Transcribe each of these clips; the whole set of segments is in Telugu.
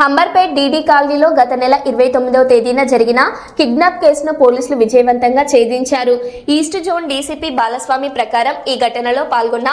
హంబర్పేట్ డీడీ కాలనీలో గత నెల ఇరవై తొమ్మిదవ తేదీన జరిగిన కిడ్నాప్ కేసును పోలీసులు విజయవంతంగా ఛేదించారు. ఈస్ట్ జోన్ డీసీపీ బాలస్వామి ప్రకారం ఈ ఘటనలో పాల్గొన్న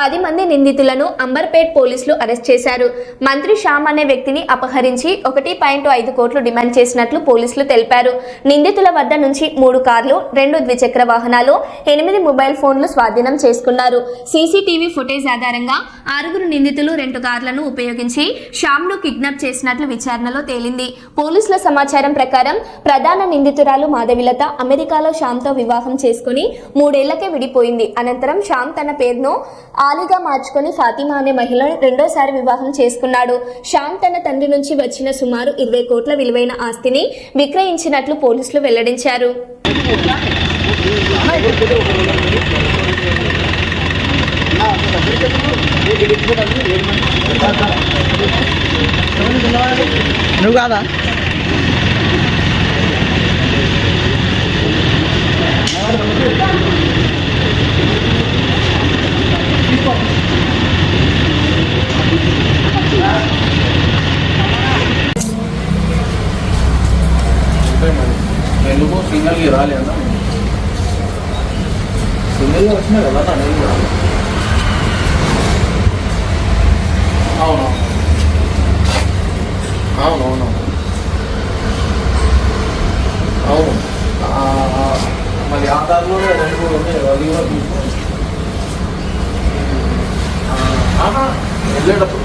పది మంది నిందితులను అంబర్పేట్ పోలీసులు అరెస్ట్ చేశారు. మంత్రి శ్యామ్ అనే వ్యక్తిని అపహరించి ఒకటి పాయింట్ ఐదు కోట్లు డిమాండ్ చేసినట్లు పోలీసులు తెలిపారు. నిందితుల వద్ద నుంచి మూడు కార్లు రెండు ద్విచక్ర వాహనాలు ఎనిమిది మొబైల్ ఫోన్లు స్వాధీనం చేసుకున్నారు. సీసీటీవీ ఫుటేజ్ ఆధారంగా ఆరుగురు నిందితులు రెండు కార్లను ఉపయోగించి శ్యామ్ను కిడ్నాప్ చేసినట్లు విచారణలో తేలింది. పోలీసుల సమాచారం ప్రకారం ప్రధాన నిందితురాలు మాధవిలత అమెరికాలో శ్యామ్తో వివాహం చేసుకుని మూడేళ్ళకే విడిపోయింది. అనంతరం శ్యామ్ తన పేరును ఆలీగా మార్చుకొని ఫాతిమా అనే మహిళను రెండోసారి వివాహం చేసుకున్నాడు. శ్యామ్ తన తండ్రి నుంచి వచ్చిన సుమారు ఇరవై కోట్ల విలువైన ఆస్తిని విక్రయించినట్లు పోలీసులు వెల్లడించారు. నువ్వు కాదా? ఎందుకు సింగల్కి రాలేదా సింగల్గా వచ్చినా కదా అన్న నేను అవును. అవును అవును. అవును. ఆ, ఆధార్లో రెండు ఉన్నాయి అది కూడా తీసుకో. వెళ్ళేటప్పుడు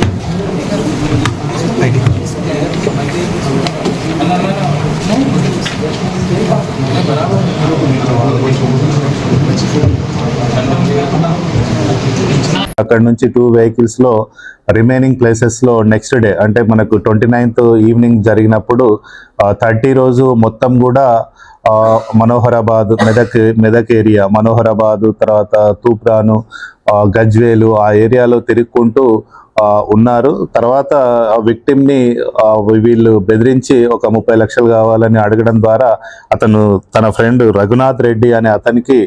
అక్కడ నుంచి టూ వెహికల్స్లో రిమైనింగ్ ప్లేసెస్లో నెక్స్ట్ డే అంటే మనకు ట్వంటీ నైన్త్ ఈవినింగ్ జరిగినప్పుడు థర్టీ రోజు మొత్తం కూడా మనోహరాబాద్ మెదక్ మెదక్ ఏరియా మనోహరాబాద్ తర్వాత తూప్రాను గజ్వేలు ఆ ఏరియాలో తిరుగుకుంటూ ఉన్నారు. తర్వాత ఆ విక్టిమ్ని వీళ్ళు బెదిరించి ఒక ముప్పై లక్షలు కావాలని అడగడం ద్వారా అతను తన ఫ్రెండ్ రఘునాథ్ రెడ్డి అనే అతనికి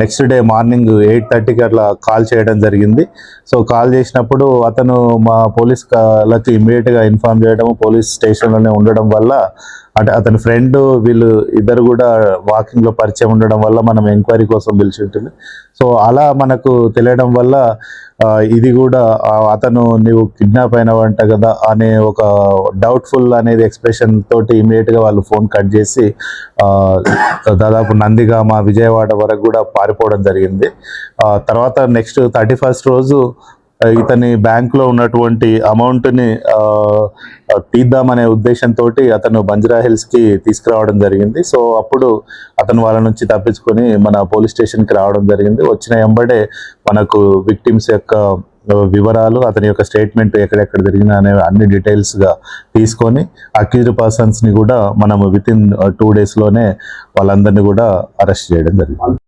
నెక్స్ట్ డే మార్నింగ్ ఎయిట్ థర్టీకి అట్లా కాల్ చేయడం జరిగింది. సో కాల్ చేసినప్పుడు అతను మా పోలీస్ వాళ్ళకి ఇమ్మీడియట్గా ఇన్ఫార్మ్ చేయడం పోలీస్ స్టేషన్లోనే ఉండడం వల్ల అంటే అతని ఫ్రెండ్ వీళ్ళు ఇద్దరు కూడా వాకింగ్లో పరిచయం ఉండడం వల్ల మనం ఎంక్వైరీ కోసం పిలిచి ఉంటుంది. సో అలా మనకు తెలియడం వల్ల ఇది కూడా అతను నీవు కిడ్నాప్ అయినవంట కదా అనే ఒక డౌట్ఫుల్ అనేది ఎక్స్ప్రెషన్ తోటి ఇమీడియట్గా వాళ్ళు ఫోన్ కట్ చేసి దాదాపు నందిగామ విజయవాడ వరకు కూడా పారిపోవడం జరిగింది. తర్వాత నెక్స్ట్ థర్టీ ఫస్ట్ రోజు ఇతని బ్యాంకులో ఉన్నటువంటి అమౌంట్ని తీద్దామనే ఉద్దేశంతో అతను బంజరా హిల్స్కి తీసుకురావడం జరిగింది. సో అప్పుడు అతను వాళ్ళ నుంచి తప్పించుకొని మన పోలీస్ స్టేషన్కి రావడం జరిగింది. వచ్చిన ఎంబడే మనకు విక్టిమ్స్ యొక్క వివరాలు అతని యొక్క స్టేట్మెంట్ ఎక్కడెక్కడ జరిగిన అనే అన్ని డీటెయిల్స్గా తీసుకొని అక్యూజ్డ్ పర్సన్స్ని కూడా మనం విత్ ఇన్ టూ డేస్లోనే వాళ్ళందరినీ కూడా అరెస్ట్ చేయడం జరిగింది.